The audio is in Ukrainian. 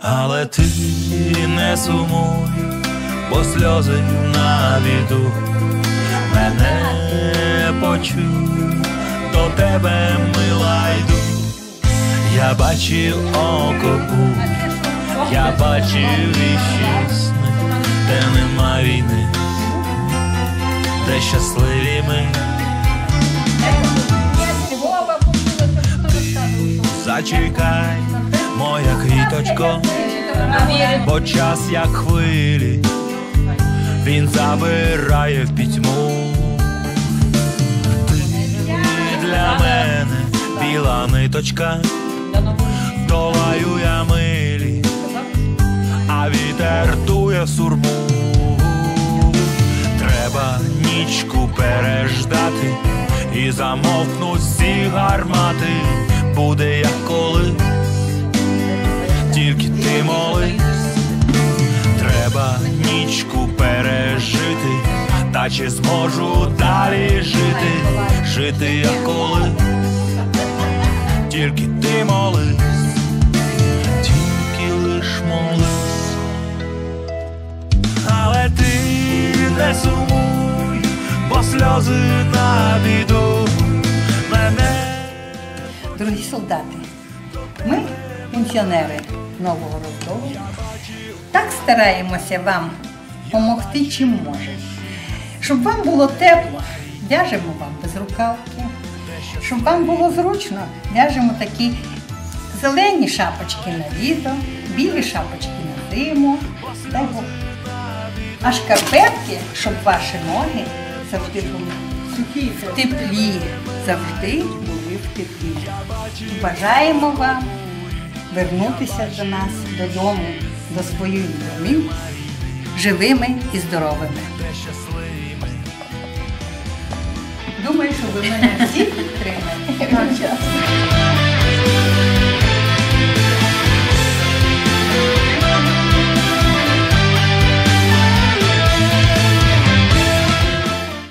але ти не сумуй, бо сльози навіду мене почуй, до тебе мила йду. Я бачив окопу, я бачив віщі сни, де нема війни, де щасливі ми. Зачекай, моя квіточко, бо час як хвилі, він забирає в пітьму. Ти для мене біла ниточка, долаю я милі, а вітер дує сурму. Треба нічку переждати і замовкнуть всі гармати. Чи зможу далі жити, жити як коли, тільки ти молись, тільки лиш молись, але ти не сумуй, бо сльози навідуть мене. Дорогі солдати, ми, пенсіонери Нового Ростову, так стараємося вам допомогти, чим можемо. Щоб вам було тепло, в'яжемо вам безрукавки. Щоб вам було зручно, в'яжемо такі зелені шапочки на літо, білі шапочки на зиму. А шкарпетки, щоб ваші ноги завжди були в теплі, завжди були в теплі. Бажаємо вам вернутися до нас додому, до своїх домів, живими і здоровими. Думаю, що ви мене всі підтримаєте.